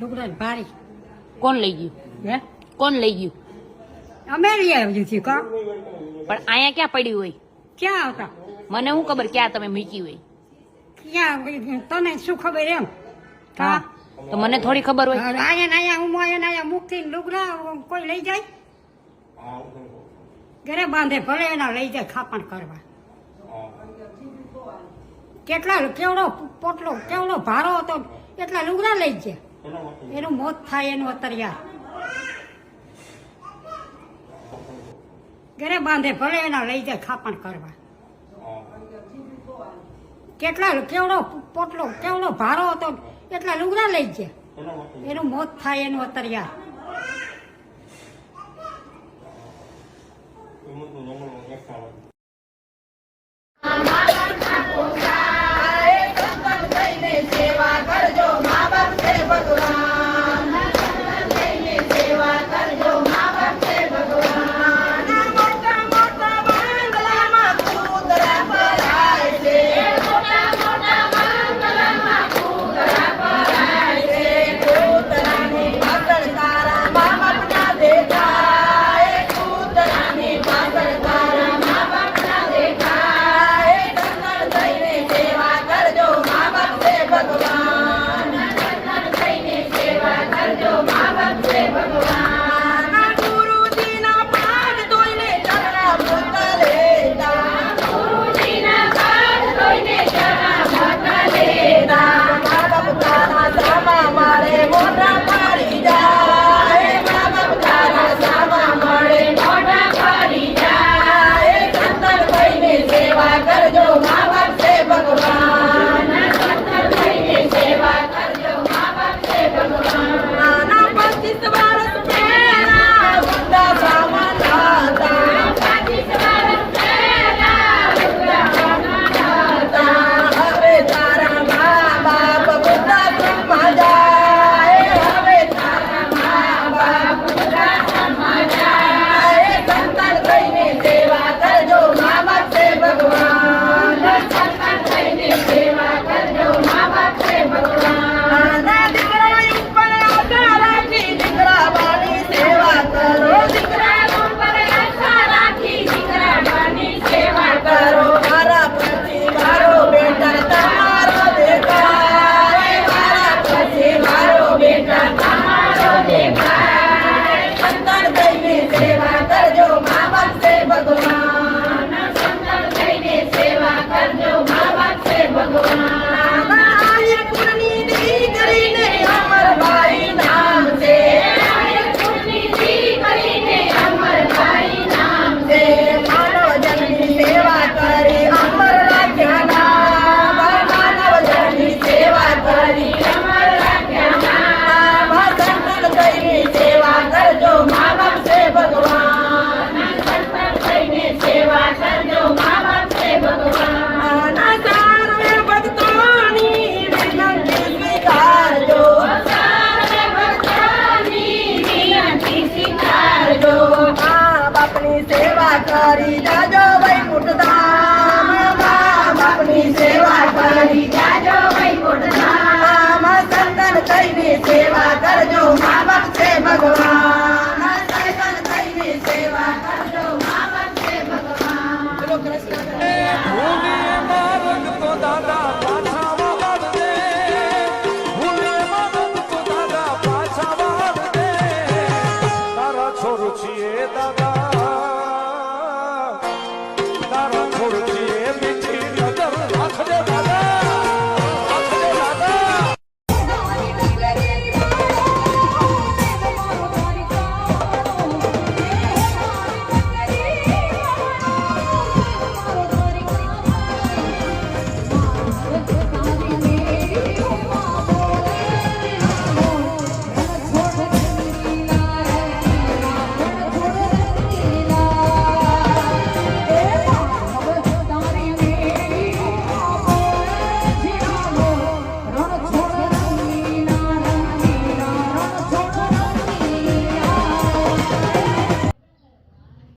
લુગડા ભારી કોણ લઈ ગયું? હે? કોણ લઈ ગયું? અમે લઈ આવ્યું છીએ કા? પણ અહીંયા ક્યાં પડ્યું હોય? ક્યાં આવતા મને શું ખબર ક્યાં તમે મૂકી હોય? ક્યાં? તને શું ખબર એમ? હા. તો મને થોડી ખબર હોય. આયા ને હું અહીંયા ને અહીંયા મુકતી લુગડા કોઈ લઈ જાય? ઘરે બાંધે ભલે એના લઈ જાય ખાપણ કરવા. કેટલા કેવડો પોટલો કેવડો ભારો હતો. એટલા લુગડા લઈ ગયા. એનું મોત થાય એનું અતરિયા ઘરે બાંધે ભલે એના લઈ જાય, ખાપણ કરવા. કેટલા કેવડો પોટલો, કેવડો ભારો હતો, એટલા લુગડા લઈ ગયા. એનું મોત થાય એનું અત્યારે ગુરુજીના